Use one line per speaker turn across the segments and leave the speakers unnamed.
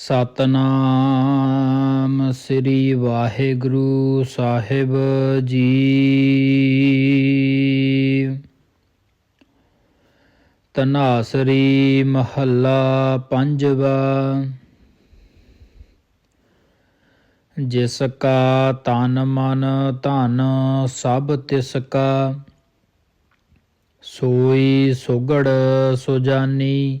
ਸਤਨਾਮ ਸ੍ਰੀ ਵਾਹਿਗੁਰੂ ਸਾਹਿਬ ਜੀ। ਤਨਾਸਰੀ ਮਹੱਲਾ ਪੰਜਵਾ। ਜਿਸ ਕਾ ਤਨ ਮਨ ਧਨ ਸਭ ਤਿਸ ਕਾ, ਸੋਈ ਸੁਗੜ ਸੁਜਾਨੀ।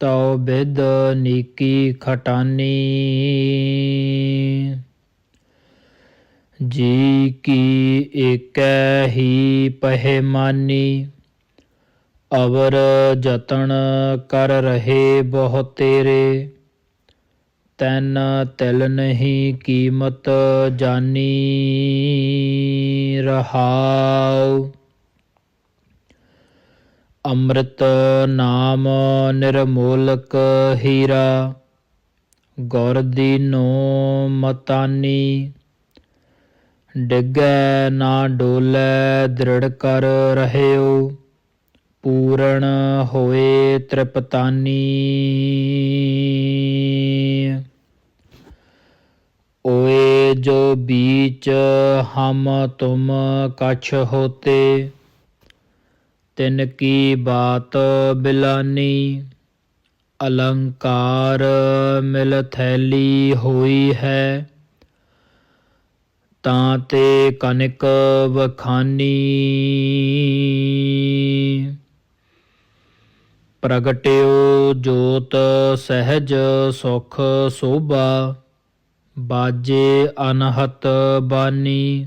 ਤਉ ਬਿਦ ਨੀਕੀ ਖਟਾਨੀ। ਜੀ ਕੀ ਏਕੈ ਹੀ ਪਹਿਮਾਨੀ ਅਵਰ ਜਤਨ ਕਰ ਰਹੇ ਬਹੁ ਤੇਰੇ। ਤੈਨ ਤਿਲ ਨਹੀਂ ਕੀਮਤ ਜਾਨੀ ਰਹਾਉ। ਅੰਮ੍ਰਿਤ ਨਾਮ ਨਿਰਮੋਲਕ ਹੀਰਾ, ਗੁਰ ਦੀਨੋ ਮਤਾਨੀ, ਡਿੱਗੈ ਨਾ ਡੋਲੇ ਦ੍ਰਿੜ ਕਰ ਰਹਿਓ, ਪੂਰਨ ਹੋਏ ਤ੍ਰਿਪਤਾਨੀ। ਓਏ ਜੋ ਬੀਚ ਹਮ ਤੁਮ ਕਛ ਹੋਤੇ ਤਿਨ ਕੀ ਬਾਤ ਬਿਲਾਨੀ, ਅਲੰਕਾਰ ਮਿਲ ਥੈਲੀ ਹੋਈ ਹੈ। ਤਾਂ ਤੇ ਕਨਿਕ ਵਖਾਨੀ। ਪ੍ਰਗਟਿਓ ਜੋਤ ਸਹਿਜ ਸੁਖ ਸੋਭਾ, ਬਾਜੇ ਅਨਹਤ ਬਾਨੀ।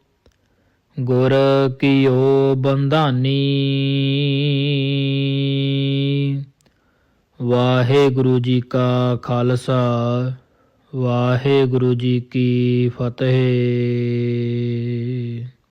ਗੁਰ ਕੀਓ ਬੰਧਾਨੀ। ਵਾਹਿਗੁਰੂ ਜੀ ਕਾ ਖਾਲਸਾ ਵਾਹਿਗੁਰੂ ਜੀ ਕੀ ਫਤਿਹ।